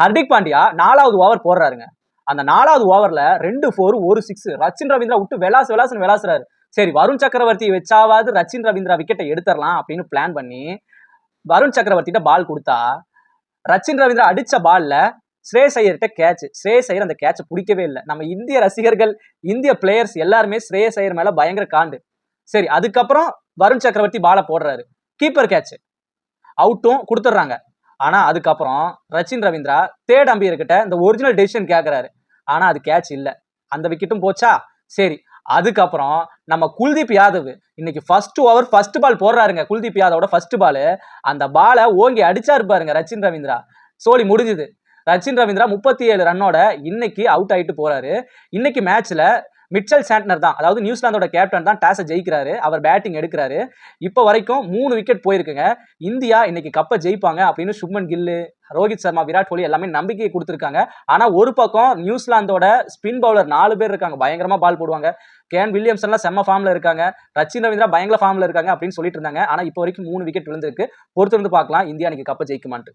ஹர்திக் பாண்டியா நாலாவது ஓவர் போடுறாருங்க. அந்த நாலாவது ஓவர்ல ரெண்டு ஃபோர் ஒரு சிக்ஸ் ரச்சின் ரவீந்திரா விட்டு விளாசு விளாசுன்னு விளாசுறாரு சரி வருண் சக்கரவர்த்தி வச்சாவது ரச்சின் ரவீந்திரா விக்கெட்டை எடுத்துடலாம் அப்படின்னு பிளான் பண்ணி வருண் சக்கரவர்த்திட்ட பால் கொடுத்தா ரச்சின் ரவீந்திரா அடிச்ச பால்ல ஸ்ரேஸ் ஐயர்கிட்ட கேட்ச் ஸ்ரேஸ் ஐயர் அந்த கேட்சை பிடிக்கவே இல்லை. நம்ம இந்திய ரசிகர்கள் இந்திய பிளேயர்ஸ் எல்லாருமே ஸ்ரேஸ் ஐயர் மேல பயங்கர காண்டு. சரி அதுக்கப்புறம் வருண் சக்கரவர்த்தி பாலை போடுறாரு. கீப்பர் கேட்ச் அவுட்டும் கொடுத்துட்றாங்க. ஆனா அதுக்கப்புறம் ரச்சின் ரவீந்திரா தேர்ட் அம்பியர்கிட்ட இந்த ஒரிஜினல் டெசிஷன் கேட்குறாரு ஆனா அது கேட்ச் இல்ல. அந்த விக்கெட்டும் போச்சா? சரி. அதுக்கப்புறம் நம்ம குல்தீப் யாதவ் இன்னைக்கு ஃபர்ஸ்ட் ஓவர் ஃபர்ஸ்ட் பால் போடுறாருங்க. குல்தீப் யாதவோட ஃபர்ஸ்ட் பால் அந்த பாலை ஓங்கி அடிச்சா இருப்பாருங்க ரச்சின் ரவீந்திரா. சோலி முடிஞ்சுது. ரச்சின் ரவீந்திரா முப்பத்தி ஏழு ரன்னோட இன்னைக்கு அவுட் ஆயிட்டு போறாரு. இன்னைக்கு மேட்ச்ல மிச்சல் சாண்ட்னர் தான். அதாவது நியூசிலாந்தோட கேப்டன் தான் டாஸை ஜெயிக்கிறாரு. அவர் பேட்டிங் எடுக்கிறாரு. இப்போ வரைக்கும் மூணு விக்கெட் போயிருக்குங்க. இந்தியா இன்னைக்கு கப்பை ஜெயிப்பாங்க அப்படின்னு சுப்மன் கில்லு ரோஹித் சர்மா விராட் கோலி எல்லாமே நம்பிக்கையை கொடுத்துருக்காங்க. ஆனால் ஒரு பக்கம் நியூசிலாந்தோட ஸ்பின் பவுலர் நாலு பேர் இருக்காங்க. பயங்கரமாக பால் போடுவாங்க. கேன் வில்லியம்சன்லாம் செம்ம ஃபார்மில் இருக்காங்க. ரச்சின் ரவீந்திரா பயங்கர ஃபார்மில் இருக்காங்க அப்படின்னு சொல்லிட்டு இருந்தாங்க. ஆனால் இப்போ வரைக்கும் மூணு விக்கெட் விழுந்திருக்கு. பொறுத்து பார்க்கலாம். இந்தியா இன்னைக்கு கப்பை ஜெயிக்குமான்ட்டு.